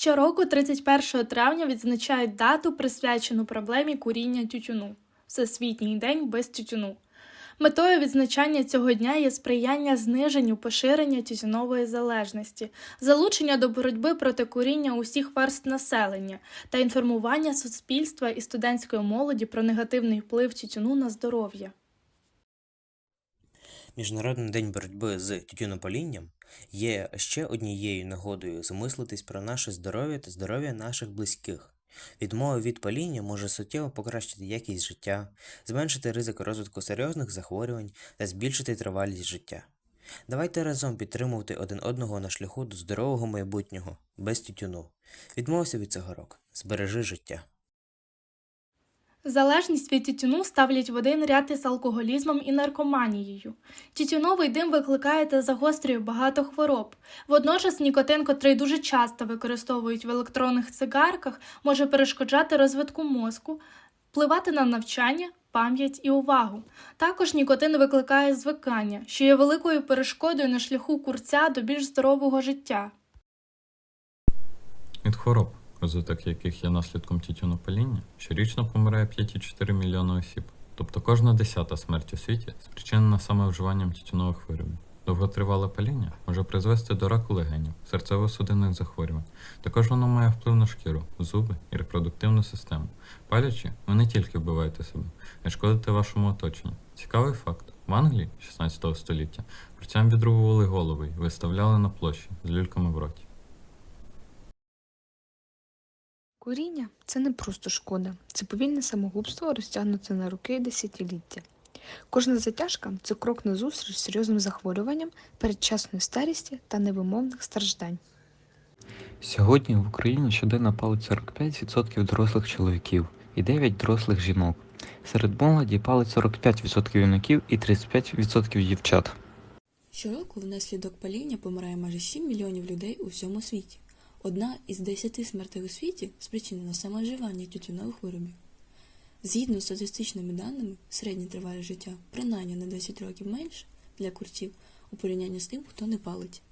Щороку, 31 травня, відзначають дату, присвячену проблемі куріння тютюну Всесвітній день без тютюну. Метою відзначання цього дня є сприяння зниженню поширення тютюнової залежності, залучення до боротьби проти куріння усіх верств населення та інформування суспільства і студентської молоді про негативний вплив тютюну на здоров'я. Міжнародний день боротьби з тютюнопалінням є ще однією нагодою замислитись про наше здоров'я та здоров'я наших близьких. Відмова від паління може суттєво покращити якість життя, зменшити ризик розвитку серйозних захворювань та збільшити тривалість життя. Давайте разом підтримувати один одного на шляху до здорового майбутнього, без тютюну. Відмовся від цигарок, збережи життя. Залежність від тютюну ставлять в один ряд із алкоголізмом і наркоманією. Тютюновий дим викликає та загострює багато хвороб. Водночас нікотин, котрий дуже часто використовують в електронних цигарках, може перешкоджати розвитку мозку, впливати на навчання, пам'ять і увагу. Також нікотин викликає звикання, що є великою перешкодою на шляху курця до більш здорового життя. Від хвороб, розвиток яких є наслідком тютюнопаління, щорічно помирає 5,4 мільйони осіб, тобто кожна десята смерть у світі спричинена саме вживанням тютюнових виробів. Довготривале паління може призвести до раку легенів, серцево-судинних захворювань. Також воно має вплив на шкіру, зуби і репродуктивну систему. Палячи, ви не тільки вбиваєте себе, а й шкодите вашому оточенню. Цікавий факт: в Англії 16 століття курцям відрубували голови і виставляли на площі з люльками в роті. Куріння це не просто шкода, це повільне самогубство, розтягнуте на роки і десятиліття. Кожна затяжка це крок назустріч з серйозним захворюванням, передчасної старості та невимовних страждань. Сьогодні в Україні щоденно палить 45% дорослих чоловіків і 9 дорослих жінок. Серед молоді палить 45% юнаків і 35% дівчат. Щороку внаслідок паління помирає майже 7 мільйонів людей у всьому світі. Одна із 10 смертей у світі спричинена саме вживання тютюнових виробів. Згідно з статистичними даними, середнє тривалість життя принаймні на 10 років менше для курців у порівнянні з тим, хто не палить.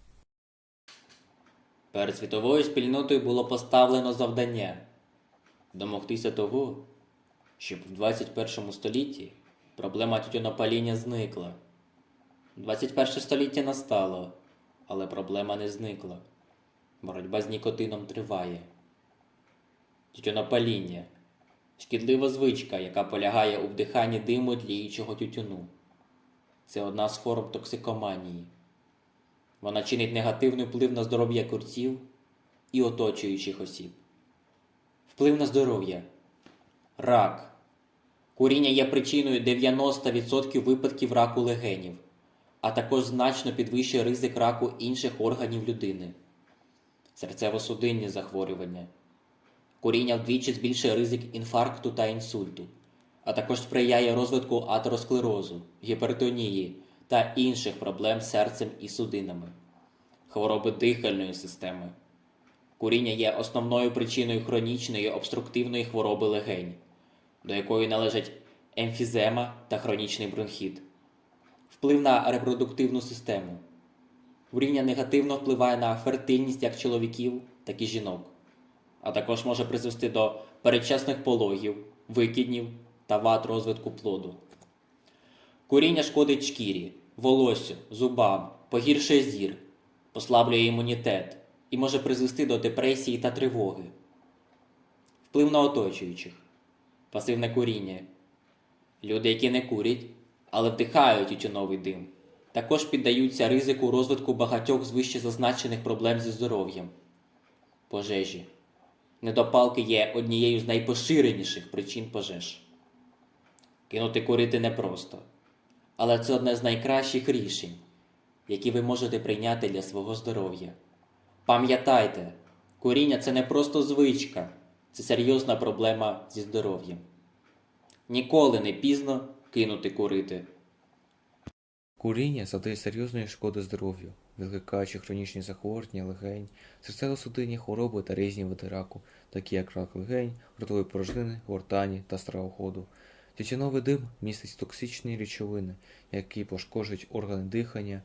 Перед світовою спільнотою було поставлено завдання домогтися того, щоб в 21 столітті проблема тютюнопаління зникла. 21 століття настало, але проблема не зникла. Боротьба з нікотином триває. Тютюнопаління шкідлива звичка, яка полягає у вдиханні диму тліючого тютюну. Це одна з форм токсикоманії. Вона чинить негативний вплив на здоров'я курців і оточуючих осіб. Вплив на здоров'я. Рак. Куріння є причиною 90% випадків раку легенів, а також значно підвищує ризик раку інших органів людини. Серцево-судинні захворювання. Куріння вдвічі збільшує ризик інфаркту та інсульту, а також сприяє розвитку атеросклерозу, гіпертонії та інших проблем з серцем і судинами, хвороби дихальної системи. Куріння є основною причиною хронічної обструктивної хвороби легень, до якої належать емфізема та хронічний бронхіт, вплив на репродуктивну систему. Куріння негативно впливає на фертильність як чоловіків, так і жінок, а також може призвести до передчасних пологів, викиднів та вад розвитку плоду. Куріння шкодить шкірі, волосю, зубам, погіршує зір, послаблює імунітет і може призвести до депресії та тривоги. Вплив на оточуючих, пасивне куріння. Люди, які не курять, але вдихають тютюновий дим, також піддаються ризику розвитку багатьох з вище зазначених проблем зі здоров'ям. Пожежі. Недопалки є однією з найпоширеніших причин пожеж. Кинути курити непросто, але це одне з найкращих рішень, які ви можете прийняти для свого здоров'я. Пам'ятайте, куріння це не просто звичка, це серйозна проблема зі здоров'ям. Ніколи не пізно кинути курити. Куріння завдає серйозної шкоди здоров'ю, викликаючи хронічні захворювання легень, серцево-судинні хвороби та різні види раку, такі як рак легень, ротової порожнини, гортані та стравоходу. Тютюновий дим містить токсичні речовини, які пошкоджують органи дихання,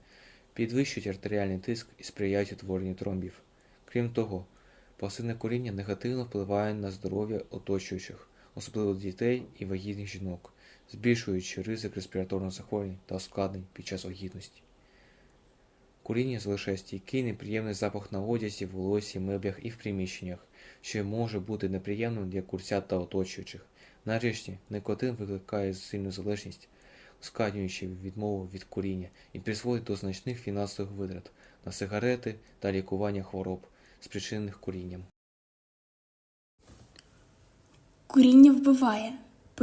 підвищують артеріальний тиск і сприяють утворенню тромбів. Крім того, Пасивне куріння негативно впливає на здоров'я оточуючих, особливо дітей і вагітних жінок, збільшуючи ризик респіраторних захворювань та ускладнень під час вагітності. Куріння залишає стійкий неприємний запах на одязі, волосі, меблях і в приміщеннях, що може бути неприємним для курцят та оточуючих. Нарешті, никотин викликає сильну залежність, ускладнюючи відмову від куріння і призводить до значних фінансових витрат на сигарети та лікування хвороб, спричинених курінням. Куріння вбиває,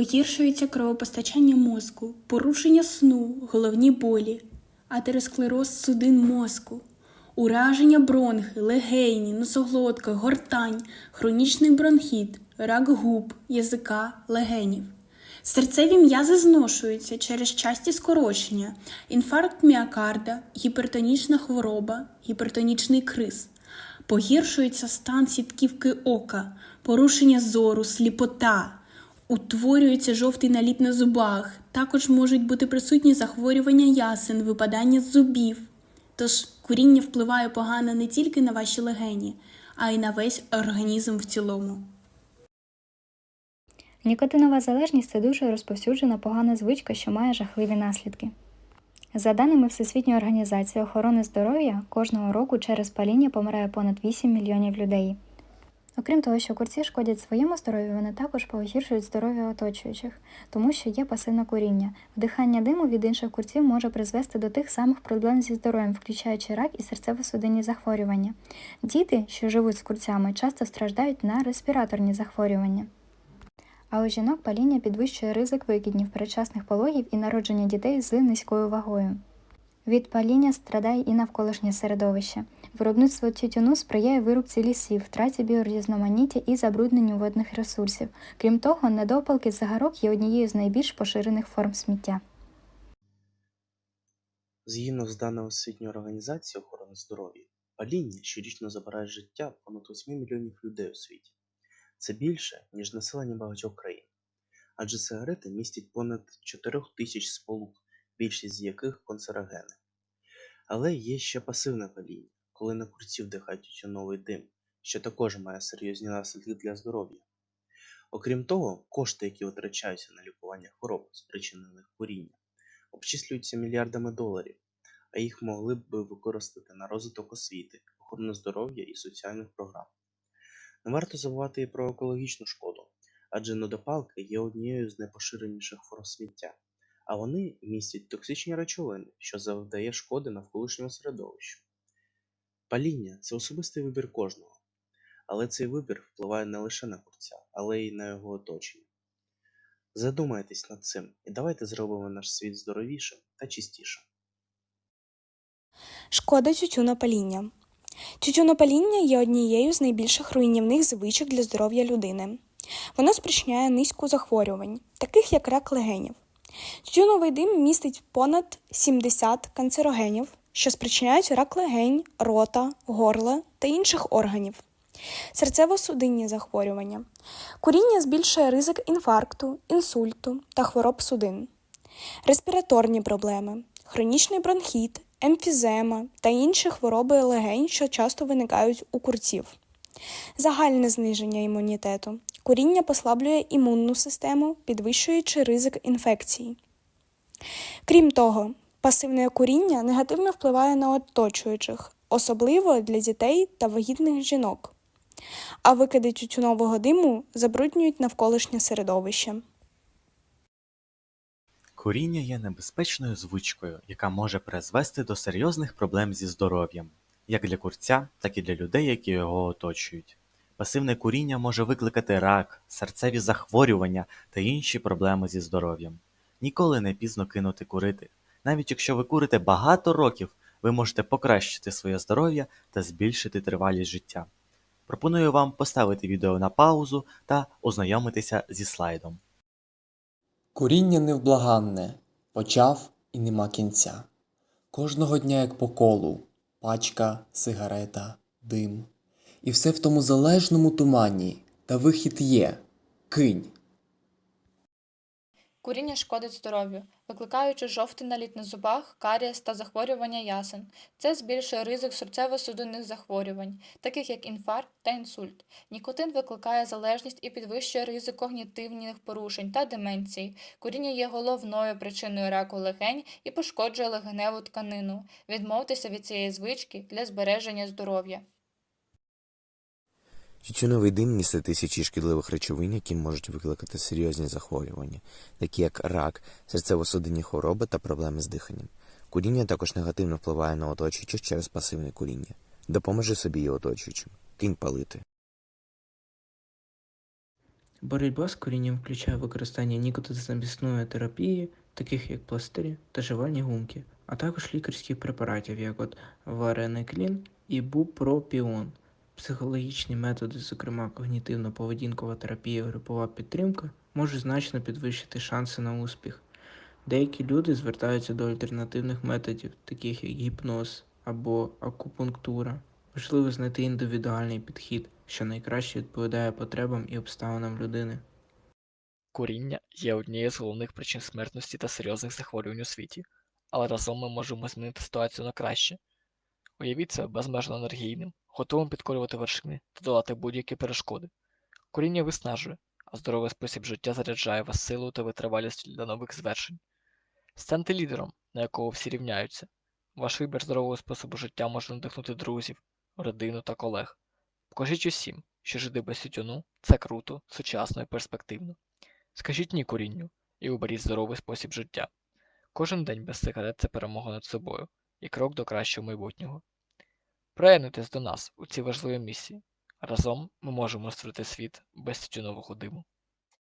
погіршується кровопостачання мозку, порушення сну, головні болі, атеросклероз судин мозку, ураження бронхи, легені, носоглотка, гортань, хронічний бронхіт, рак губ, язика, легенів. Серцеві м'язи зношуються через часті скорочення, інфаркт міокарда, гіпертонічна хвороба, гіпертонічний криз. Погіршується стан сітківки ока, порушення зору, сліпота, утворюється жовтий наліт на зубах. Також можуть бути присутні захворювання ясен, випадання з зубів. Тож куріння впливає погано не тільки на ваші легені, а й на весь організм в цілому. Нікотинова залежність це дуже розповсюджена погана звичка, що має жахливі наслідки. За даними Всесвітньої організації охорони здоров'я, кожного року через паління помирає понад 8 мільйонів людей. Окрім того, що курці шкодять своєму здоров'ю, вони також погіршують здоров'я оточуючих, тому що є пасивне куріння. Вдихання диму від інших курців може призвести до тих самих проблем зі здоров'ям, включаючи рак і серцево-судинні захворювання. Діти, що живуть з курцями, часто страждають на респіраторні захворювання. А у жінок паління підвищує ризик викиднів, передчасних пологів і народження дітей з низькою вагою. Від паління страдає і навколишнє середовище. Виробництво тютюну сприяє вирубці лісів, втраті біорізноманіття і забрудненню водних ресурсів. Крім того, недопалки цигарок є однією з найбільш поширених форм сміття. Згідно з даними Всесвітньої організації охорони здоров'я, паління щорічно забирає життя понад 8 мільйонів людей у світі. Це більше, ніж населення багатьох країн. Адже сигарети містять понад 4 тисяч сполук, більшість з яких канцерогени. Але є ще пасивне паління, коли на курці вдихають тютюновий дим, що також має серйозні наслідки для здоров'я. Окрім того, кошти, які витрачаються на лікування хвороб, спричинених курінням, обчислюються мільярдами доларів, а їх могли б використати на розвиток освіти, охорону здоров'я і соціальних програм. Не варто забувати і про екологічну шкоду, адже недопалки є однією з найпоширеніших форм сміття, а вони містять токсичні речовини, що завдає шкоди навколишньому середовищу. Паління це особистий вибір кожного, але цей вибір впливає не лише на курця, але й на його оточення. Задумайтесь над цим і давайте зробимо наш світ здоровішим та чистішим. Шкода тютюнопаління. Тютюнопаління є однією з найбільших руйнівних звичок для здоров'я людини. Воно спричиняє низку захворювань, таких як рак легенів. Тютюновий дим містить понад 70 канцерогенів, що спричиняють рак легень, рота, горла та інших органів. Серцево-судинні захворювання. Куріння збільшує ризик інфаркту, інсульту та хвороб судин. Респіраторні проблеми, хронічний бронхіт, емфізема та інші хвороби легень, що часто виникають у курців. Загальне зниження імунітету. Куріння послаблює імунну систему, підвищуючи ризик інфекцій. Крім того, пасивне куріння негативно впливає на оточуючих, особливо для дітей та вагітних жінок. А викиди тютюнового диму забруднюють навколишнє середовище. Куріння є небезпечною звичкою, яка може призвести до серйозних проблем зі здоров'ям, як для курця, так і для людей, які його оточують. Пасивне куріння може викликати рак, серцеві захворювання та інші проблеми зі здоров'ям. Ніколи не пізно кинути курити. Навіть якщо ви курите багато років, ви можете покращити своє здоров'я та збільшити тривалість життя. Пропоную вам поставити відео на паузу та ознайомитися зі слайдом. Куріння невблаганне, почав і нема кінця. Кожного дня як по колу, пачка, сигарета, дим. І все в тому залежному тумані, та вихід є. Кинь. Куріння шкодить здоров'ю, викликаючи жовтий наліт на зубах, карієс та захворювання ясен. Це збільшує ризик серцево-судинних захворювань, таких як інфаркт та інсульт. Нікотин викликає залежність і підвищує ризик когнітивних порушень та деменції. Куріння є головною причиною раку легень і пошкоджує легеневу тканину. Відмовтеся від цієї звички для збереження здоров'я. Тютюновий дим містить тисячі шкідливих речовин, які можуть викликати серйозні захворювання, такі як рак, серцево-судинні хвороби та проблеми з диханням. Куріння також негативно впливає на оточуючих через пасивне куріння. Допоможи собі і оточуючим. Кинь палити. Боротьба з курінням включає використання нікотизамісної терапії, таких як пластирі та жувальні гумки, а також лікарських препаратів, як от варенеклін і бупропіон. Психологічні методи, зокрема когнітивно-поведінкова терапія групова підтримка, можуть значно підвищити шанси на успіх. Деякі люди звертаються до альтернативних методів, таких як гіпноз або акупунктура. Важливо знайти індивідуальний підхід, що найкраще відповідає потребам і обставинам людини. Куріння є однією з головних причин смертності та серйозних захворювань у світі, але разом ми можемо змінити ситуацію на краще. Уявіть себе безмежно енергійним, готовим підкорювати вершини та долати будь-які перешкоди. Куріння виснажує, а здоровий спосіб життя заряджає вас силою та витривалістю для нових звершень. Станьте лідером, на якого всі рівняються. Ваш вибір здорового способу життя може надихнути друзів, родину та колег. Покажіть усім, що жити без тютюну це круто, сучасно і перспективно. Скажіть ні курінню і оберіть здоровий спосіб життя. Кожен день без сигарет це перемога над собою і крок до кращого майбутнього. Приєднуйтесь до нас у цій важливій місії. Разом ми можемо створити світ без тютюнового диму.